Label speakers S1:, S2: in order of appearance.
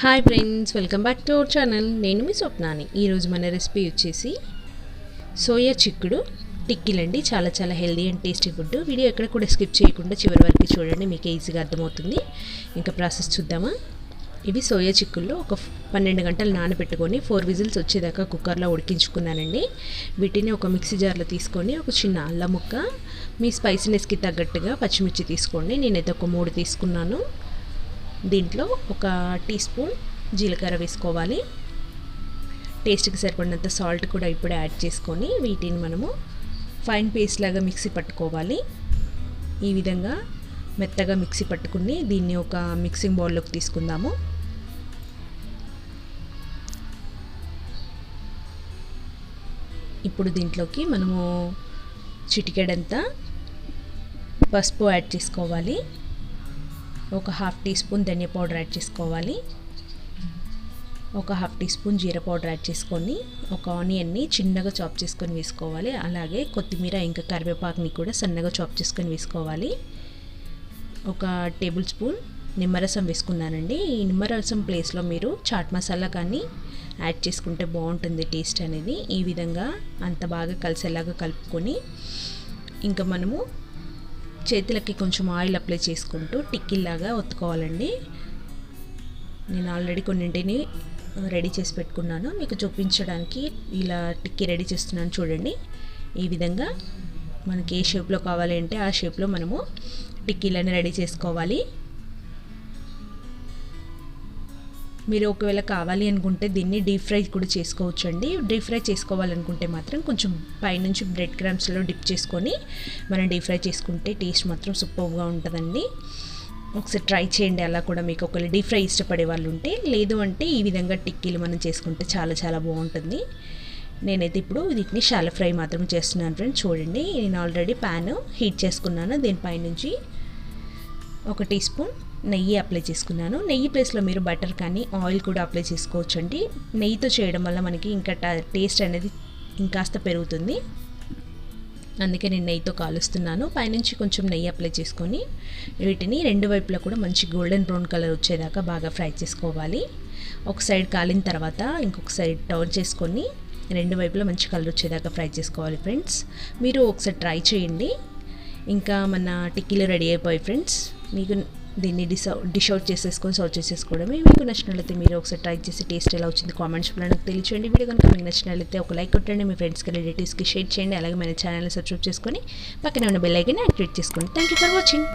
S1: Hi friends welcome back to our channel నేను మీ స్వప్నాని. ఈరోజు మన రెసిపీ వచ్చేసి సోయా చిక్కుడు టిక్కిలండి చాలా చాలా healthy and tasty food. Video ఎక్కడ కూడా స్కిప్ చేయకుండా చివరి వరకు చూడండి మీకు ఈజీగా అర్థమవుతుంది. ఇంకా ప్రాసెస్ చూద్దామా? ఇవి సోయా చిక్కుల్లో ఒక పన్నెండు గంటలు నానబెట్టుకొని ఫోర్ విజిల్స్ వచ్చేదాకా కుక్కర్లో ఉడికించుకున్నానండి. వీటిని ఒక మిక్సీ జార్లో తీసుకొని ఒక చిన్న అల్లం ముక్క మీ స్పైసీనెస్కి తగ్గట్టుగా పచ్చిమిర్చి తీసుకోండి. నేనైతే ఒక మూడు తీసుకున్నాను. దీంట్లో ఒక టీ స్పూన్ జీలకర్ర వేసుకోవాలి. టేస్ట్కి సరిపడినంత సాల్ట్ కూడా ఇప్పుడే యాడ్ చేసుకొని వీటిని మనము ఫైన్ పేస్ట్ లాగా మిక్సీ పట్టుకోవాలి. ఈ విధంగా మెత్తగా మిక్సీ పట్టుకుని దీన్ని ఒక మిక్సింగ్ బౌల్లోకి తీసుకుందాము. ఇప్పుడు దీంట్లోకి మనము చిటికెడంతా పసుపు యాడ్ చేసుకోవాలి. ఒక హాఫ్ టీ స్పూన్ ధనియా పౌడర్ యాడ్ చేసుకోవాలి. ఒక హాఫ్ టీ స్పూన్ జీరా పౌడర్ యాడ్ చేసుకొని ఒక ఆనియన్ని చిన్నగా చాప్ చేసుకొని వేసుకోవాలి. అలాగే కొత్తిమీర ఇంకా కరివేపాకుని కూడా సన్నగా చాప్ చేసుకొని వేసుకోవాలి. ఒక టేబుల్ స్పూన్ నిమ్మరసం వేసుకున్నానండి. ఈ నిమ్మరసం ప్లేస్లో మీరు చాట్ మసాలా కానీ యాడ్ చేసుకుంటే బాగుంటుంది టేస్ట్ అనేది. ఈ విధంగా అంత బాగా కలిసేలాగా కలుపుకొని ఇంకా మనము చేతులకి కొంచెం ఆయిల్ అప్లై చేసుకుంటూ టిక్కిల్లాగా ఒత్తుకోవాలండి. నేను ఆల్రెడీ కొన్నింటిని రెడీ చేసి పెట్టుకున్నాను. మీకు చూపించడానికి ఇలా టిక్కీ రెడీ చేస్తున్నాను చూడండి. ఈ విధంగా మనకి ఏ షేప్లో కావాలి అంటే ఆ షేప్లో మనము టిక్కీలను రెడీ చేసుకోవాలి. మీరు ఒకవేళ కావాలి అనుకుంటే దీన్ని డీప్ ఫ్రై కూడా చేసుకోవచ్చు అండి డీప్ ఫ్రై చేసుకోవాలనుకుంటే మాత్రం కొంచెం పైనుంచి బ్రెడ్ క్రమ్స్లో డిప్ చేసుకొని మనం డీప్ ఫ్రై చేసుకుంటే టేస్ట్ మాత్రం సూపర్గా ఉంటుందండి. ఒకసారి ట్రై చేయండి అలా కూడా మీకు ఒకవేళ డీప్ ఫ్రై ఇష్టపడే వాళ్ళు ఉంటే. లేదు అంటే ఈ విధంగా టిక్కీలు మనం చేసుకుంటే చాలా చాలా బాగుంటుంది. నేనైతే ఇప్పుడు వీటిని షాల ఫ్రై మాత్రం చేస్తున్నాను ఫ్రెండ్స్ చూడండి. నేను ఆల్రెడీ ప్యాన్ హీట్ చేసుకున్నాను దీనిపైనుంచి ఒక టీ స్పూన్ నెయ్యి అప్లై చేసుకున్నాను. నెయ్యి ప్లేస్లో మీరు బటర్ కానీ ఆయిల్ కూడా అప్లై చేసుకోవచ్చు అండి నెయ్యితో చేయడం వల్ల మనకి ఇంకా టేస్ట్ అనేది ఇంకాస్త పెరుగుతుంది. అందుకే నేను నెయ్యితో కాలుస్తున్నాను. పైనుంచి కొంచెం నెయ్యి అప్లై చేసుకొని వీటిని రెండు వైపులా కూడా మంచి గోల్డెన్ బ్రౌన్ కలర్ వచ్చేదాకా బాగా ఫ్రై చేసుకోవాలి. ఒక సైడ్ కాలిన తర్వాత ఇంకొక సైడ్ టర్న్ చేసుకొని రెండు వైపులా మంచి కలర్ వచ్చేదాకా ఫ్రై చేసుకోవాలి ఫ్రెండ్స్. మీరు ఒకసారి ట్రై చేయండి. ఇంకా మన టిక్కీలు రెడీ అయిపోయి ఫ్రెండ్స్. మీకు దీన్ని డిస్ డిష్ అవుట్ చేసేసుకొని సర్వ్ చేసేసుకోవడమే మీకు నచ్చినట్లయితే మీరు ఒకసారి ట్రై చేసి టేస్ట్ ఎలా వచ్చింది కామెంట్స్ కూడా నాకు తెలియచేయండి. వీడియో కనుక మీకు నచ్చినట్లయితే ఒక లైక్ కొట్టండి మీ ఫ్రెండ్స్కి రిలేటివ్స్కి షేర్ చేయండి అలాగే మన ఛానల్ని సబ్స్క్రైబ్ చేసుకొని పక్కనే ఉన్న బెల్ ఐకన్ యాక్టివేట్ చేసుకోండి థ్యాంక్ యూ ఫర్ వాచింగ్